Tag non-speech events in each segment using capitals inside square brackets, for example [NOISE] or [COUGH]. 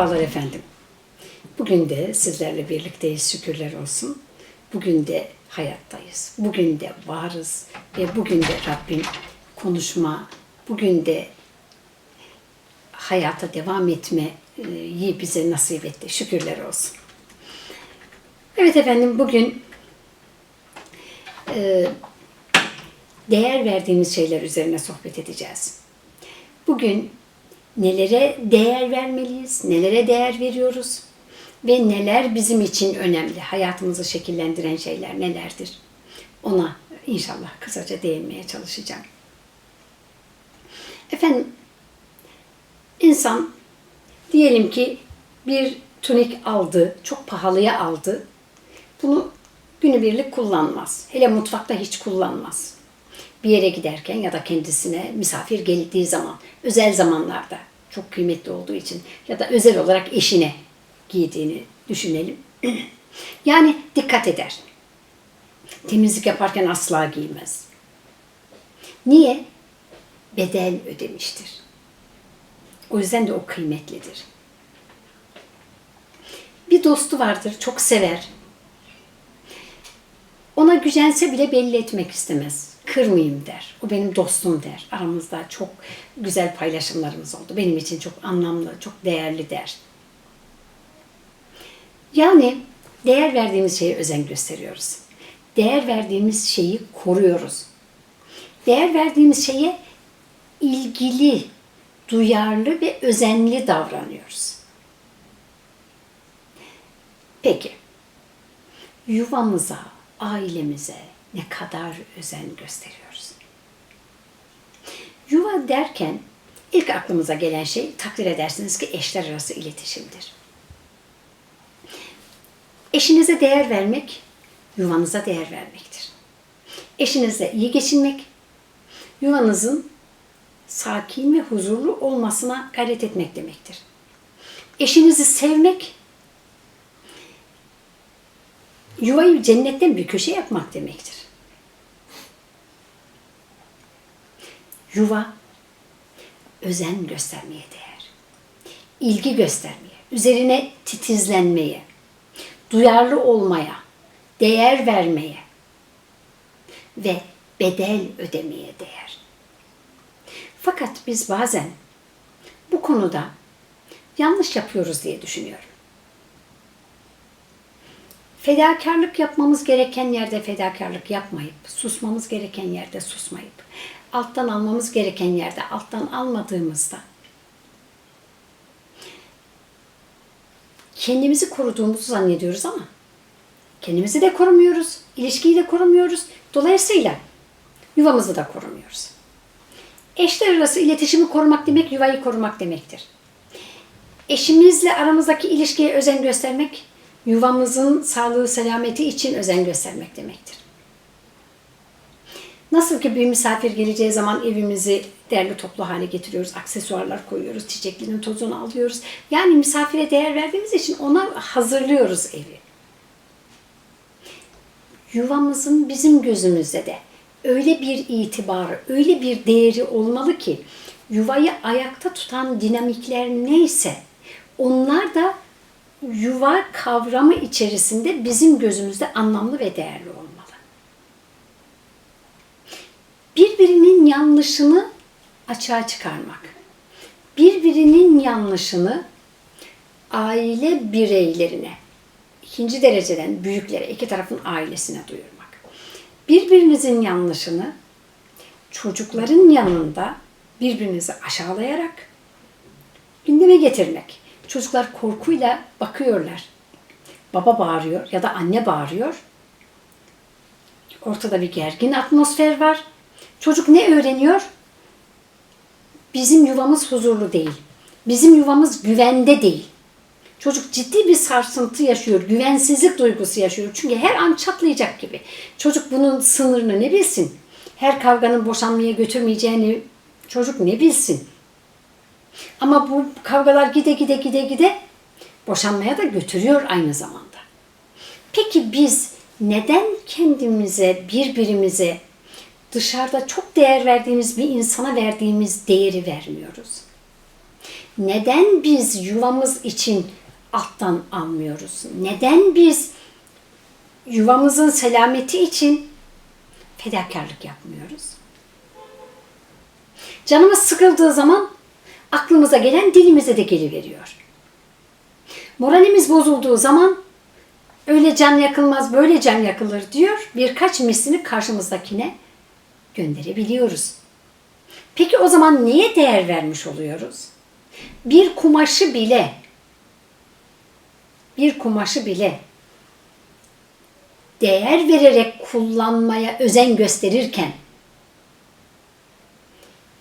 Merhabalar efendim. Bugün de sizlerle birlikteyiz şükürler olsun. Bugün de hayattayız. Bugün de varız ve bugün de Rabbim konuşma, bugün de hayata devam etmeyi bize nasip etti. Şükürler olsun. Evet efendim bugün e, değer verdiğimiz şeyler üzerine sohbet edeceğiz. Bugün nelere değer vermeliyiz, nelere değer veriyoruz ve neler bizim için önemli, hayatımızı şekillendiren şeyler nelerdir? Ona inşallah kısaca değinmeye çalışacağım. Efendim, insan diyelim ki bir tunik aldı, çok pahalıya aldı. Bunu günübirlik kullanmaz. Hele mutfakta hiç kullanmaz bir yere giderken ya da kendisine misafir geldiği zaman, özel zamanlarda çok kıymetli olduğu için ya da özel olarak eşine giydiğini düşünelim. [CLEARS THROAT] yani dikkat eder. Temizlik yaparken asla giymez. Niye? Bedel ödemiştir. O yüzden de o kıymetlidir. Bir dostu vardır, çok sever. Ona gücense bile belli etmek istemez kırmayayım der. O benim dostum der. Aramızda çok güzel paylaşımlarımız oldu. Benim için çok anlamlı, çok değerli der. Yani değer verdiğimiz şeye özen gösteriyoruz. Değer verdiğimiz şeyi koruyoruz. Değer verdiğimiz şeye ilgili, duyarlı ve özenli davranıyoruz. Peki, yuvamıza, ailemize, ne kadar özen gösteriyoruz. Yuva derken ilk aklımıza gelen şey takdir edersiniz ki eşler arası iletişimdir. Eşinize değer vermek, yuvanıza değer vermektir. Eşinizle iyi geçinmek, yuvanızın sakin ve huzurlu olmasına gayret etmek demektir. Eşinizi sevmek, yuvayı cennetten bir köşe yapmak demektir. Yuva özen göstermeye değer. İlgi göstermeye, üzerine titizlenmeye, duyarlı olmaya, değer vermeye ve bedel ödemeye değer. Fakat biz bazen bu konuda yanlış yapıyoruz diye düşünüyorum. Fedakarlık yapmamız gereken yerde fedakarlık yapmayıp, susmamız gereken yerde susmayıp, alttan almamız gereken yerde alttan almadığımızda kendimizi koruduğumuzu zannediyoruz ama kendimizi de korumuyoruz, ilişkiyi de korumuyoruz. Dolayısıyla yuvamızı da korumuyoruz. Eşler arası iletişimi korumak demek yuvayı korumak demektir. Eşimizle aramızdaki ilişkiye özen göstermek yuvamızın sağlığı, selameti için özen göstermek demektir. Nasıl ki bir misafir geleceği zaman evimizi derli toplu hale getiriyoruz, aksesuarlar koyuyoruz, çiçeklerin tozunu alıyoruz. Yani misafire değer verdiğimiz için ona hazırlıyoruz evi. Yuvamızın bizim gözümüzde de öyle bir itibarı, öyle bir değeri olmalı ki yuvayı ayakta tutan dinamikler neyse onlar da yuva kavramı içerisinde bizim gözümüzde anlamlı ve değerli olmalı. Birbirinin yanlışını açığa çıkarmak. Birbirinin yanlışını aile bireylerine, ikinci dereceden büyüklere, iki tarafın ailesine duyurmak. Birbirinizin yanlışını çocukların yanında birbirinizi aşağılayarak gündeme getirmek. Çocuklar korkuyla bakıyorlar. Baba bağırıyor ya da anne bağırıyor. Ortada bir gergin atmosfer var. Çocuk ne öğreniyor? Bizim yuvamız huzurlu değil. Bizim yuvamız güvende değil. Çocuk ciddi bir sarsıntı yaşıyor, güvensizlik duygusu yaşıyor. Çünkü her an çatlayacak gibi. Çocuk bunun sınırını ne bilsin? Her kavganın boşanmaya götürmeyeceğini çocuk ne bilsin? Ama bu kavgalar gide gide gide gide boşanmaya da götürüyor aynı zamanda. Peki biz neden kendimize, birbirimize dışarıda çok değer verdiğimiz bir insana verdiğimiz değeri vermiyoruz? Neden biz yuvamız için alttan almıyoruz? Neden biz yuvamızın selameti için fedakarlık yapmıyoruz? Canımız sıkıldığı zaman aklımıza gelen dilimize de geliveriyor. Moralimiz bozulduğu zaman öyle can yakılmaz böyle can yakılır diyor. Birkaç mislini karşımızdakine gönderebiliyoruz. Peki o zaman neye değer vermiş oluyoruz? Bir kumaşı bile bir kumaşı bile değer vererek kullanmaya özen gösterirken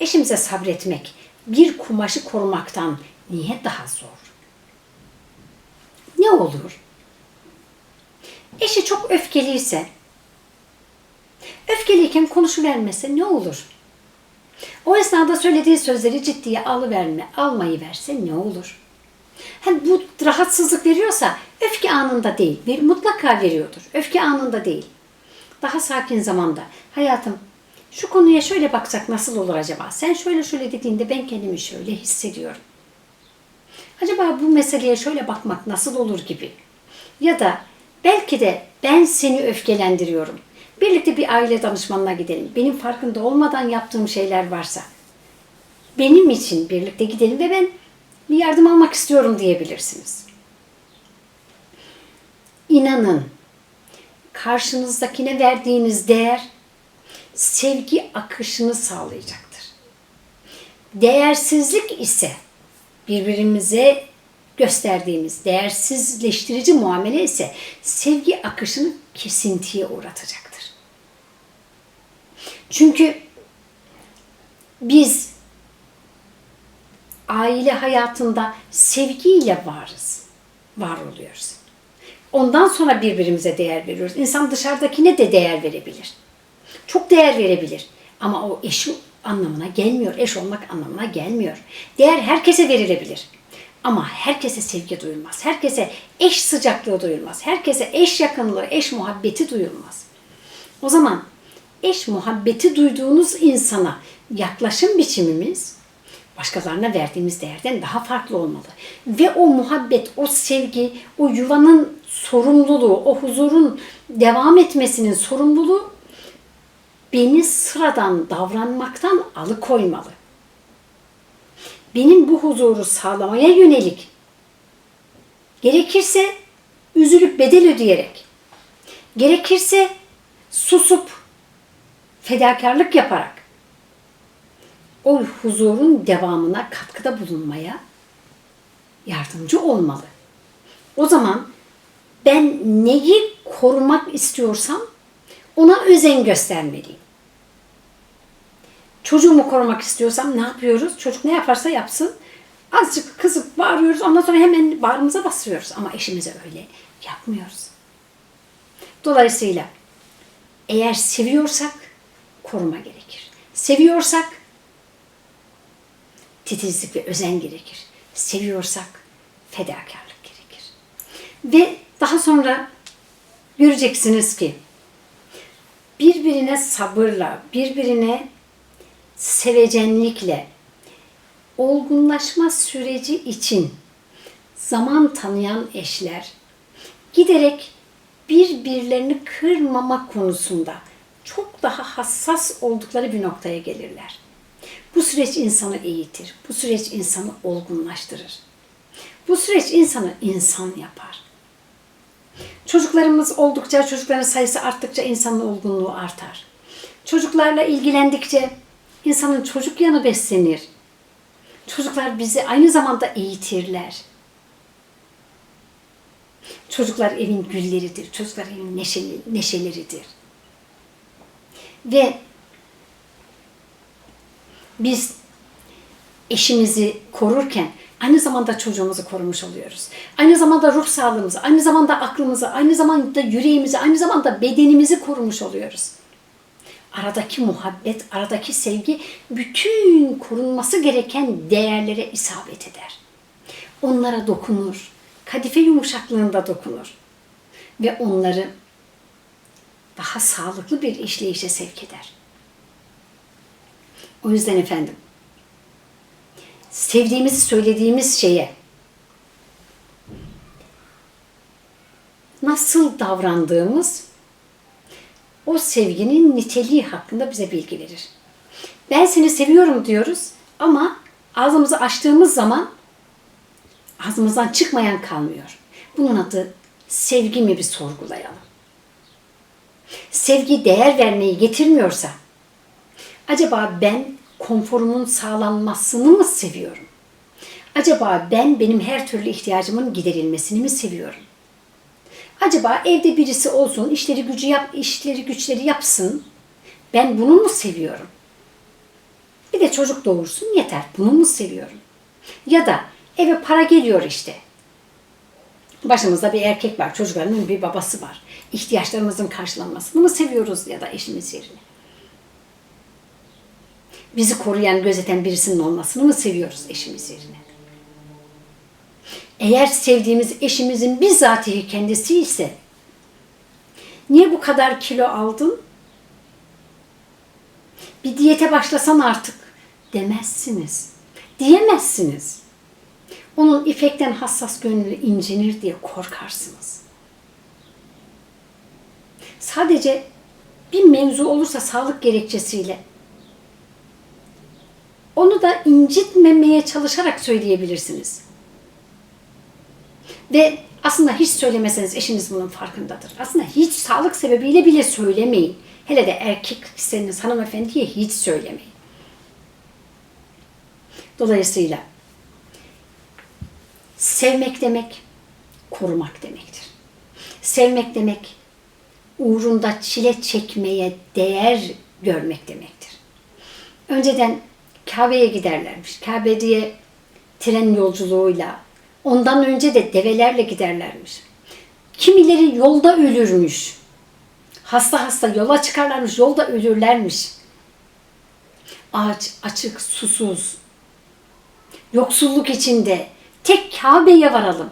eşimize sabretmek bir kumaşı korumaktan niye daha zor? Ne olur? Eşi çok öfkeliyse, öfkeliyken konuşuvermese ne olur? O esnada söylediği sözleri ciddiye alıverme, almayı verse ne olur? Hani bu rahatsızlık veriyorsa öfke anında değil, bir mutlaka veriyordur. Öfke anında değil. Daha sakin zamanda. Hayatım şu konuya şöyle baksak nasıl olur acaba? Sen şöyle şöyle dediğinde ben kendimi şöyle hissediyorum. Acaba bu meseleye şöyle bakmak nasıl olur gibi. Ya da belki de ben seni öfkelendiriyorum. Birlikte bir aile danışmanına gidelim. Benim farkında olmadan yaptığım şeyler varsa benim için birlikte gidelim ve ben bir yardım almak istiyorum diyebilirsiniz. İnanın karşınızdakine verdiğiniz değer sevgi akışını sağlayacaktır. Değersizlik ise birbirimize gösterdiğimiz değersizleştirici muamele ise sevgi akışını kesintiye uğratacaktır. Çünkü biz aile hayatında sevgiyle varız, var oluyoruz. Ondan sonra birbirimize değer veriyoruz. İnsan dışarıdakine de değer verebilir. Çok değer verebilir. Ama o eşi anlamına gelmiyor. Eş olmak anlamına gelmiyor. Değer herkese verilebilir. Ama herkese sevgi duyulmaz. Herkese eş sıcaklığı duyulmaz. Herkese eş yakınlığı, eş muhabbeti duyulmaz. O zaman eş muhabbeti duyduğunuz insana yaklaşım biçimimiz başkalarına verdiğimiz değerden daha farklı olmalı. Ve o muhabbet, o sevgi, o yuvanın sorumluluğu, o huzurun devam etmesinin sorumluluğu beni sıradan davranmaktan alıkoymalı. Benim bu huzuru sağlamaya yönelik gerekirse üzülüp bedel ödeyerek, gerekirse susup fedakarlık yaparak o huzurun devamına katkıda bulunmaya yardımcı olmalı. O zaman ben neyi korumak istiyorsam ona özen göstermeliyim. Çocuğumu korumak istiyorsam ne yapıyoruz? Çocuk ne yaparsa yapsın. Azıcık kızıp bağırıyoruz. Ondan sonra hemen bağrımıza basıyoruz. Ama eşimize öyle yapmıyoruz. Dolayısıyla eğer seviyorsak koruma gerekir. Seviyorsak titizlik ve özen gerekir. Seviyorsak fedakarlık gerekir. Ve daha sonra göreceksiniz ki birbirine sabırla, birbirine sevecenlikle olgunlaşma süreci için zaman tanıyan eşler giderek birbirlerini kırmama konusunda çok daha hassas oldukları bir noktaya gelirler. Bu süreç insanı eğitir. Bu süreç insanı olgunlaştırır. Bu süreç insanı insan yapar. Çocuklarımız oldukça, çocukların sayısı arttıkça insanın olgunluğu artar. Çocuklarla ilgilendikçe insanın çocuk yanı beslenir. Çocuklar bizi aynı zamanda eğitirler. Çocuklar evin gülleridir. Çocuklar evin neşeli, neşeleridir. Ve biz eşimizi korurken aynı zamanda çocuğumuzu korumuş oluyoruz. Aynı zamanda ruh sağlığımızı, aynı zamanda aklımızı, aynı zamanda yüreğimizi, aynı zamanda bedenimizi korumuş oluyoruz. Aradaki muhabbet, aradaki sevgi bütün korunması gereken değerlere isabet eder. Onlara dokunur. Kadife yumuşaklığında dokunur. Ve onları daha sağlıklı bir işleyişe sevk eder. O yüzden efendim sevdiğimizi söylediğimiz şeye nasıl davrandığımız o sevginin niteliği hakkında bize bilgi verir. Ben seni seviyorum diyoruz ama ağzımızı açtığımız zaman ağzımızdan çıkmayan kalmıyor. Bunun adı sevgi mi bir sorgulayalım. Sevgi değer vermeyi getirmiyorsa acaba ben konforumun sağlanmasını mı seviyorum? Acaba ben benim her türlü ihtiyacımın giderilmesini mi seviyorum? Acaba evde birisi olsun, işleri gücü yap, işleri güçleri yapsın. Ben bunu mu seviyorum? Bir de çocuk doğursun yeter. Bunu mu seviyorum? Ya da eve para geliyor işte. Başımızda bir erkek var, çocuklarının bir babası var. İhtiyaçlarımızın karşılanmasını mı seviyoruz ya da eşimiz yerine? Bizi koruyan, gözeten birisinin olmasını mı seviyoruz eşimiz yerine? Eğer sevdiğimiz eşimizin bizzatihi kendisi ise niye bu kadar kilo aldın? Bir diyete başlasan artık demezsiniz. Diyemezsiniz. Onun ifekten hassas gönlü incinir diye korkarsınız. Sadece bir mevzu olursa sağlık gerekçesiyle onu da incitmemeye çalışarak söyleyebilirsiniz. Ve aslında hiç söylemeseniz eşiniz bunun farkındadır. Aslında hiç sağlık sebebiyle bile söylemeyin. Hele de erkekseniz hanımefendiye hiç söylemeyin. Dolayısıyla sevmek demek korumak demektir. Sevmek demek uğrunda çile çekmeye değer görmek demektir. Önceden Kabe'ye giderlermiş. Kabe diye tren yolculuğuyla, ondan önce de develerle giderlermiş. Kimileri yolda ölürmüş. Hasta hasta yola çıkarlarmış, yolda ölürlermiş. Ağaç açık, susuz, yoksulluk içinde tek Kabe'ye varalım.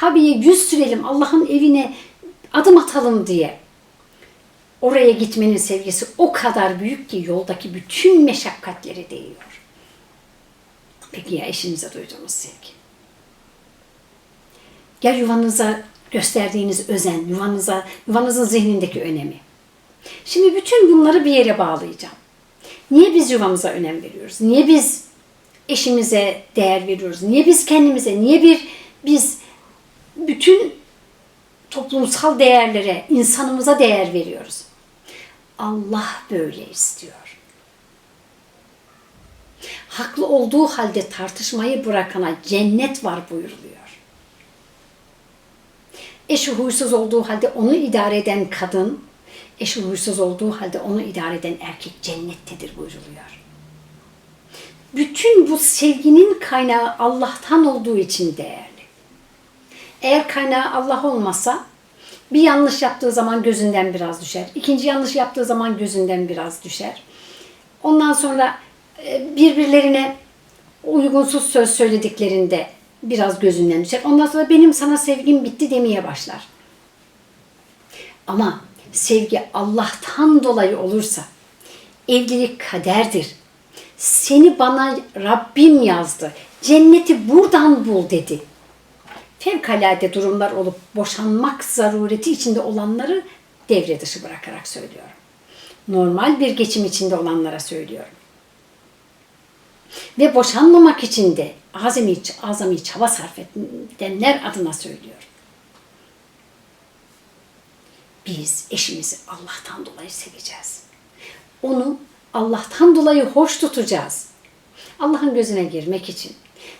Kabe'ye yüz sürelim, Allah'ın evine adım atalım diye. Oraya gitmenin sevgisi o kadar büyük ki yoldaki bütün meşakkatleri değiyor. Peki ya eşinize duyduğunuz sevgi? Ya yuvanıza gösterdiğiniz özen, yuvanıza, yuvanızın zihnindeki önemi. Şimdi bütün bunları bir yere bağlayacağım. Niye biz yuvamıza önem veriyoruz? Niye biz eşimize değer veriyoruz? Niye biz kendimize, niye bir biz bütün toplumsal değerlere, insanımıza değer veriyoruz? Allah böyle istiyor. Haklı olduğu halde tartışmayı bırakana cennet var buyuruluyor. Eşi huysuz olduğu halde onu idare eden kadın, eşi huysuz olduğu halde onu idare eden erkek cennettedir buyuruluyor. Bütün bu sevginin kaynağı Allah'tan olduğu için değerli. Eğer kaynağı Allah olmasa bir yanlış yaptığı zaman gözünden biraz düşer. İkinci yanlış yaptığı zaman gözünden biraz düşer. Ondan sonra e, birbirlerine uygunsuz söz söylediklerinde biraz gözünden düşer. Ondan sonra benim sana sevgim bitti demeye başlar. Ama sevgi Allah'tan dolayı olursa evlilik kaderdir. Seni bana Rabbim yazdı. Cenneti buradan bul dedi. Fevkalade durumlar olup boşanmak zarureti içinde olanları devre dışı bırakarak söylüyorum. Normal bir geçim içinde olanlara söylüyorum. Ve boşanmamak için de azami, azami çaba sarf edenler adına söylüyorum. Biz eşimizi Allah'tan dolayı seveceğiz. Onu Allah'tan dolayı hoş tutacağız. Allah'ın gözüne girmek için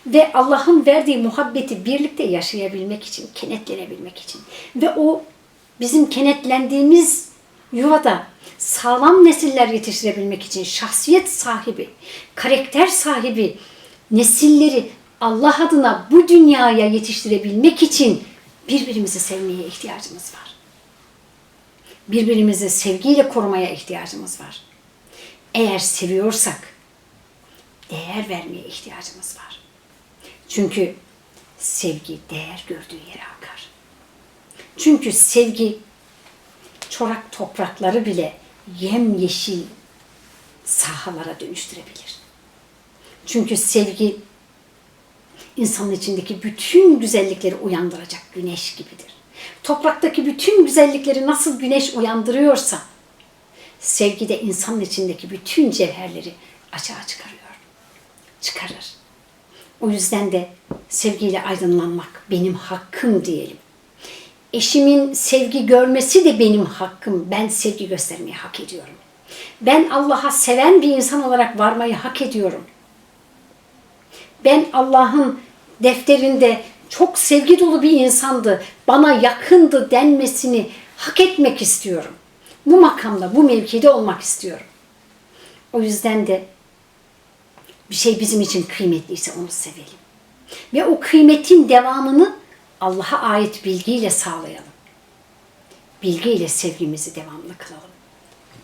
ve Allah'ın verdiği muhabbeti birlikte yaşayabilmek için, kenetlenebilmek için ve o bizim kenetlendiğimiz yuvada sağlam nesiller yetiştirebilmek için şahsiyet sahibi, karakter sahibi nesilleri Allah adına bu dünyaya yetiştirebilmek için birbirimizi sevmeye ihtiyacımız var. Birbirimizi sevgiyle korumaya ihtiyacımız var. Eğer seviyorsak değer vermeye ihtiyacımız var. Çünkü sevgi değer gördüğü yere akar. Çünkü sevgi çorak toprakları bile yemyeşil sahalara dönüştürebilir. Çünkü sevgi insanın içindeki bütün güzellikleri uyandıracak güneş gibidir. Topraktaki bütün güzellikleri nasıl güneş uyandırıyorsa, sevgi de insanın içindeki bütün cevherleri açığa çıkarıyor. Çıkarır. O yüzden de sevgiyle aydınlanmak benim hakkım diyelim. Eşimin sevgi görmesi de benim hakkım. Ben sevgi göstermeyi hak ediyorum. Ben Allah'a seven bir insan olarak varmayı hak ediyorum. Ben Allah'ın defterinde çok sevgi dolu bir insandı, bana yakındı denmesini hak etmek istiyorum. Bu makamda, bu mevkide olmak istiyorum. O yüzden de bir şey bizim için kıymetliyse onu sevelim. Ve o kıymetin devamını Allah'a ait bilgiyle sağlayalım. Bilgiyle sevgimizi devamlı kılalım.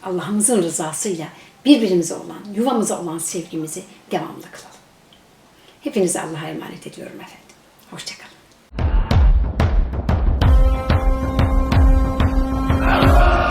Allah'ımızın rızasıyla birbirimize olan, yuvamıza olan sevgimizi devamlı kılalım. Hepinizi Allah'a emanet ediyorum efendim. Hoşçakalın. Ah!